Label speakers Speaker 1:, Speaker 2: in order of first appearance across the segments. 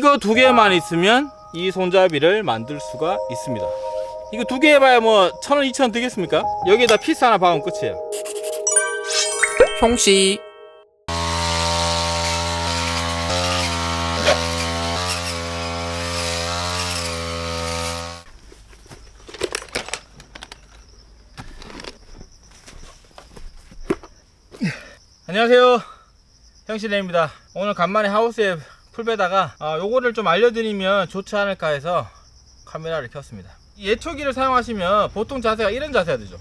Speaker 1: 이거 두 개만 있으면 이 손잡이를 만들 수가 있습니다. 이거 두 개 해봐야 뭐 천 원, 이천 원 되겠습니까? 여기에다 피스 하나 박으면 끝이에요.
Speaker 2: 형씨
Speaker 1: 안녕하세요. 형신혜입니다. 오늘 간만에 하우스에 풀 베다가 아, 요거를 좀 알려드리면 좋지 않을까 해서 카메라를 켰습니다. 이 예초기를 사용하시면 보통 자세가 이런 자세가 되죠.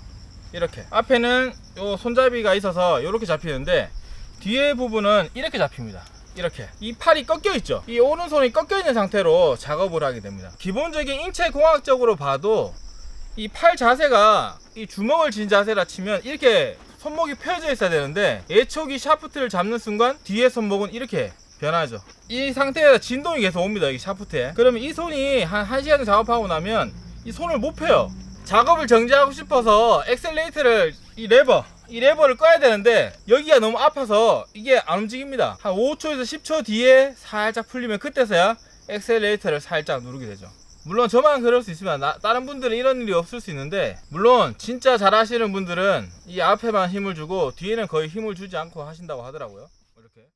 Speaker 1: 이렇게 앞에는 요 손잡이가 있어서 이렇게 잡히는데 뒤에 부분은 이렇게 잡힙니다. 이렇게 이 팔이 꺾여 있죠. 이 오른손이 꺾여 있는 상태로 작업을 하게 됩니다. 기본적인 인체 공학적으로 봐도 이 팔 자세가 이 주먹을 쥔 자세라 치면 이렇게 손목이 펴져 있어야 되는데 예초기 샤프트를 잡는 순간 뒤에 손목은 이렇게 변하죠. 이 상태에서 진동이 계속 옵니다. 이 샤프트에. 그러면 이 손이 한 1시간 작업하고 나면 이 손을 못 펴요. 작업을 정지하고 싶어서 엑셀레이터를 이 레버 이 레버를 꺼야 되는데 여기가 너무 아파서 이게 안 움직입니다. 한 5초에서 10초 뒤에 살짝 풀리면 그때서야 엑셀레이터를 살짝 누르게 되죠. 물론 저만 그럴 수 있지만 나- 다른 분들은 이런 일이 없을 수 있는데 물론 진짜 잘하시는 분들은 이 앞에만 힘을 주고 뒤에는 거의 힘을 주지 않고 하신다고 하더라고요.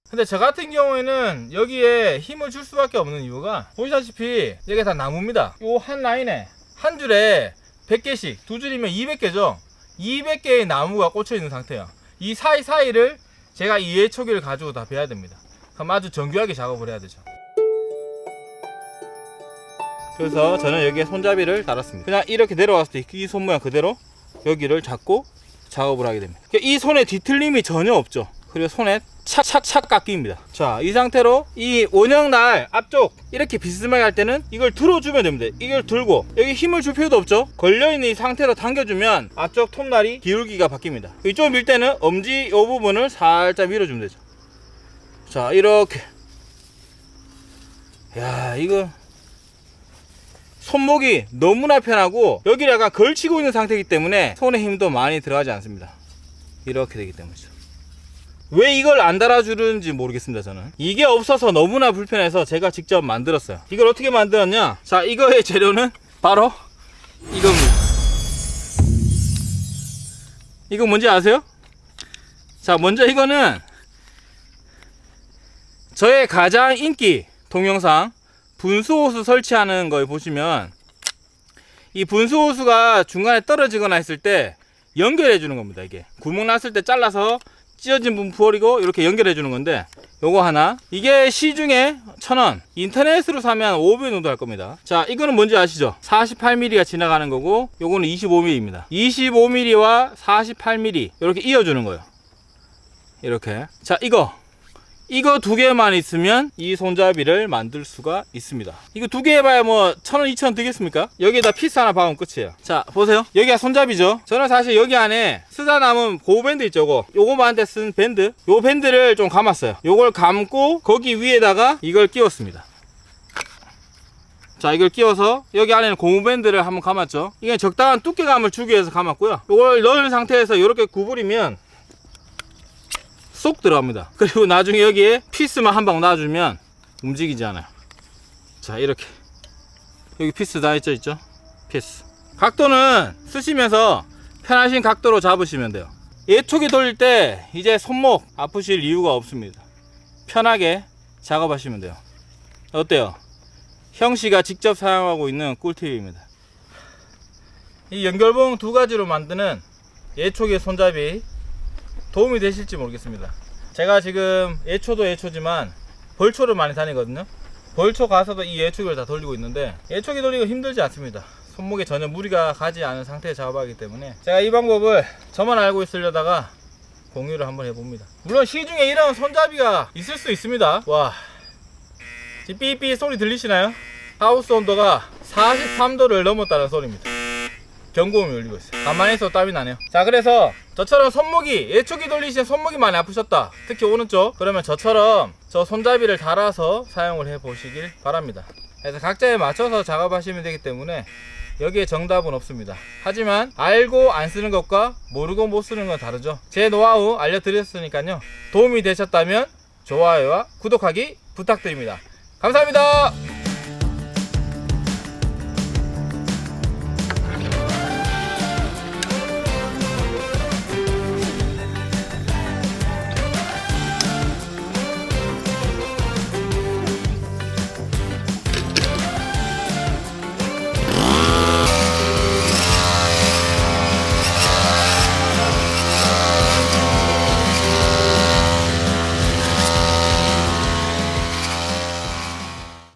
Speaker 1: 근데 저 같은 경우에는 여기에 힘을 줄 수밖에 없는 이유가 보시다시피 여기 다 나무입니다. 요 한 라인에 한 줄에 100개씩 두 줄이면 200개죠. 200개의 나무가 꽂혀 있는 상태예요. 이 사이사이를 제가 이 예초기를 가지고 다 베야 됩니다. 그럼 아주 정교하게 작업을 해야 되죠. 그래서 저는 여기에 손잡이를 달았습니다. 그냥 이렇게 내려왔을 때 이 손 모양 그대로 여기를 잡고 작업을 하게 됩니다. 이 손에 뒤틀림이 전혀 없죠. 그리고 손에 착착착 깎입니다. 자, 이 상태로 이 원형날 앞쪽 이렇게 비스듬하게 할 때는 이걸 들어주면 됩니다. 이걸 들고 여기 힘을 줄 필요도 없죠. 걸려있는 이 상태로 당겨주면 앞쪽 톱날이 기울기가 바뀝니다. 이쪽 밀 때는 엄지 이 부분을 살짝 밀어주면 되죠. 자, 이렇게. 야, 이거 손목이 너무나 편하고 여기를 약간 걸치고 있는 상태이기 때문에 손에 힘도 많이 들어가지 않습니다. 이렇게 되기 때문이죠. 왜 이걸 안 달아주는지 모르겠습니다, 저는. 이게 없어서 너무나 불편해서 제가 직접 만들었어요. 이걸 어떻게 만들었냐? 자, 이거의 재료는 바로 이겁니다. 이거 뭔지 아세요? 자, 먼저 이거는 저의 가장 인기 동영상 분수호수 설치하는 걸 보시면 이 분수호수가 중간에 떨어지거나 했을 때 연결해 주는 겁니다 이게 구멍 났을 때 잘라서 찢어진 버리고 이렇게 연결해 주는 건데 요거 하나. 이게 시중에 천원. 인터넷으로 사면 500원 정도 할 겁니다. 자 이거는 뭔지 아시죠? 48mm가 지나가는 거고 요거는 25mm입니다. 25mm와 48mm 이렇게 이어주는 거예요. 이렇게. 자 이거 이거 두 개만 있으면 이 손잡이를 만들 수가 있습니다. 이거 두 개 해봐야 뭐 천 원, 이천 원 되겠습니까? 여기에다 피스 하나 박으면 끝이에요. 자, 보세요. 여기가 손잡이죠? 저는 사실 여기 안에 쓰다 남은 고밴드 있죠, 요거. 요거만한테 쓴 밴드. 요 밴드를 좀 감았어요. 요걸 감고 거기 위에다가 이걸 끼웠습니다. 자, 이걸 끼워서 여기 안에는 고무밴드를 한번 감았죠. 이게 적당한 두께감을 주기 위해서 감았고요. 요걸 넣은 상태에서 이렇게 구부리면 쏙 들어갑니다. 그리고 나중에 여기에 피스만 한 방 놔주면 움직이지 않아요. 자, 이렇게. 여기 피스 다 있죠, 있죠? 피스. 각도는 쓰시면서 편하신 각도로 잡으시면 돼요. 예초기 돌릴 때 이제 손목 아프실 이유가 없습니다. 편하게 작업하시면 돼요. 어때요? 형씨가 직접 사용하고 있는 꿀팁입니다. 이 연결봉 두 가지로 만드는 예초기 손잡이 도움이 되실지 모르겠습니다. 제가 지금 예초도 예초지만 벌초를 많이 다니거든요. 벌초 가서도 이 예초기를 다 돌리고 있는데 예초기 돌리기 힘들지 않습니다. 손목에 전혀 무리가 가지 않은 상태에 작업하기 때문에 제가 이 방법을 저만 알고 있으려다가 공유를 한번 해봅니다. 물론 시중에 이런 손잡이가 있을 수 있습니다. 와, 삐삐 소리 들리시나요? 하우스 온도가 43도를 넘었다는 소리입니다. 경고음이 울리고 있어요. 가만히 있어도 땀이 나네요. 자, 그래서 저처럼 손목이 예초기 돌리시는 손목이 많이 아프셨다. 특히 오른쪽. 그러면 저처럼 저 손잡이를 달아서 사용을 해 보시길 바랍니다. 그래서 각자에 맞춰서 작업하시면 되기 때문에 여기에 정답은 없습니다. 하지만 알고 안 쓰는 것과 모르고 못 쓰는 건 다르죠. 제 노하우 알려드렸으니까요. 도움이 되셨다면 좋아요와 구독하기 부탁드립니다. 감사합니다.